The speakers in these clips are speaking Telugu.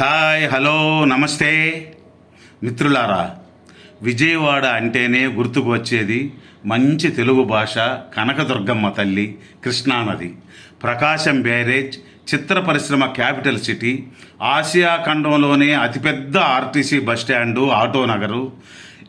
హాయ్ హలో నమస్తే. మిత్రులారా విజయవాడ అంటేనే గుర్తుకు వచ్చేది మంచి తెలుగు భాష కనకదుర్గమ్మ తల్లి కృష్ణానది. ప్రకాశం బ్యారేజ్ చిత్ర పరిశ్రమ క్యాపిటల్ సిటీ ఆసియా ఖండంలోనే అతిపెద్ద ఆర్టీసీ బస్టాండు ఆటో నగరు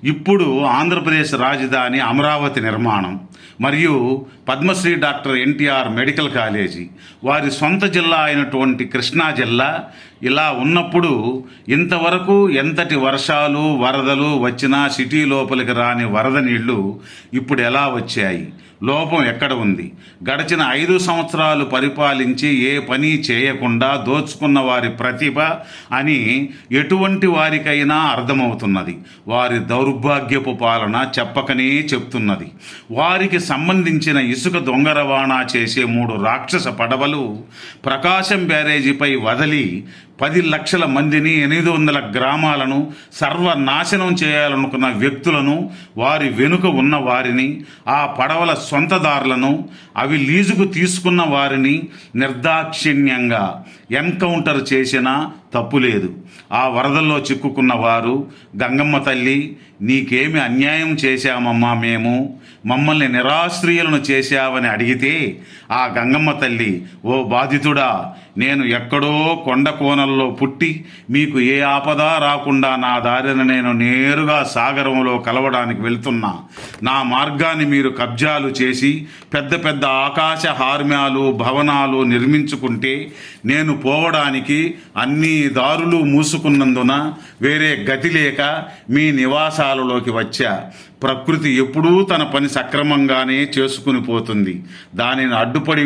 ఇప్పుడు ఆంధ్రప్రదేశ్ రాజధాని అమరావతి నిర్మాణం మరియు Padma Shri doctor NTR medical college వారి సొంత జిల్లా అయినటువంటి కృష్ణా జిల్లా ఇలా ఉన్నప్పుడు ఇంతవరకు ఎంతటి వర్షాలు వరదలు వచ్చినా సిటీ లోపలికి రాని వరద నీళ్ళు ఇప్పుడు ఎలా వచ్చాయి? లోపం ఎక్కడ ఉంది? గడిచిన ఐదు సంవత్సరాలు పరిపాలించి ఏ పని చేయకుండా దోచుకున్న వారి ప్రతిభ అని ఎటువంటి వారికైనా అర్థమవుతున్నది. వారి దౌర్భాగ్యపు పాలన చెప్పకనే చెప్తున్నది. వారికి సంబంధించిన ఇసుక దొంగ రవాణా చేసే మూడు రాక్షస పడవలు ప్రకాశం బ్యారేజీపై వదిలి పది లక్షల మందిని ఎనిమిది వందల గ్రామాలను సర్వనాశనం చేయాలనుకున్న వ్యక్తులను వారి వెనుక ఉన్న వారిని ఆ పడవల సొంతదారులను అవి లీజుకు తీసుకున్న వారిని నిర్దాక్షిణ్యంగా ఎన్కౌంటర్ చేసినా తప్పు లేదు ఆ వరదల్లో చిక్కుకున్న వారు గంగమ్మ తల్లి నీకేమి అన్యాయం చేశామమ్మా మేము? మమ్మల్ని నిరాశ్రయులను చేశావని అడిగితే ఆ గంగమ్మ తల్లి ఓ బాధితుడా నేను ఎక్కడో కొండ స్థానంలో పుట్టి మీకు ఏ ఆపద రాకుండా నా దారిన నేను నేరుగా సాగరంలో కలవడానికి వెళ్తున్నా. నా మార్గాన్ని మీరు కబ్జాలు చేసి పెద్ద పెద్ద ఆకాశ హార్మ్యాలు భవనాలు నిర్మించుకుంటే నేను పోవడానికి అన్ని దారులు మూసుకున్నందున వేరే గతి లేక మీ నివాసాలలోకి వచ్చా. ప్రకృతి ఎప్పుడూ తన పని సక్రమంగానే చేసుకుని పోతుంది. దానిని అడ్డుపడి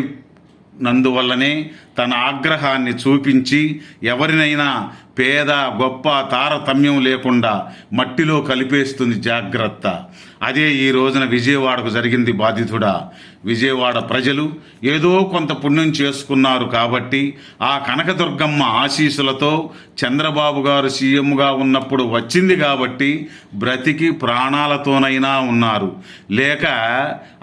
నందువల్లనే తన ఆగ్రహాన్ని చూపించి ఎవరినైనా పేద గొప్ప తారతమ్యం లేకుండా మట్టిలో కలిపేస్తుంది జాగ్రత్త. అదే ఈ రోజున విజయవాడకు జరిగింది బాధితుడా? విజయవాడ ప్రజలు ఏదో కొంత పుణ్యం చేసుకున్నారు కాబట్టి ఆ కనకదుర్గమ్మ ఆశీస్సులతో చంద్రబాబు గారు సీఎంగా ఉన్నప్పుడు వచ్చింది కాబట్టి బ్రతికి ప్రాణాలతోనైనా ఉన్నారు. లేక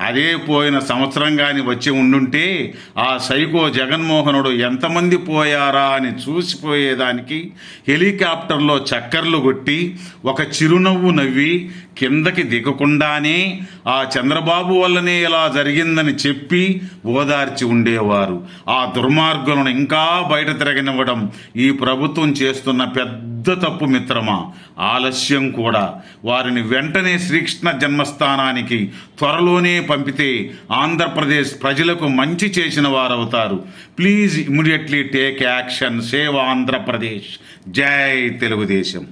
అదే పోయిన సంవత్సరం కానీ వచ్చి ఉండుంటే ఆ సైకో జగన్మోహనుడు ఎంతమంది పోయారా అని చూసిపోయేదానికి హెలికాప్టర్లో చక్కర్లు కొట్టి ఒక చిరునవ్వు నవ్వి కిందకి దిగకుండా దిగకుండానే ఆ చంద్రబాబు వల్లనే ఇలా జరిగిందని చెప్పి ఓదార్చి ఉండేవారు. ఆ దుర్మార్గులను ఇంకా బయట తిరగనివ్వడం ఈ ప్రభుత్వం చేస్తున్న పెద్ద తప్పు మిత్రమా? ఆలస్యం కూడా. వారిని వెంటనే శ్రీకృష్ణ జన్మస్థానానికి త్వరలోనే పంపితే ఆంధ్రప్రదేశ్ ప్రజలకు మంచి చేసిన వారవుతారు. Please immediately take action. Save Andhra Pradesh. జై తెలుగుదేశం.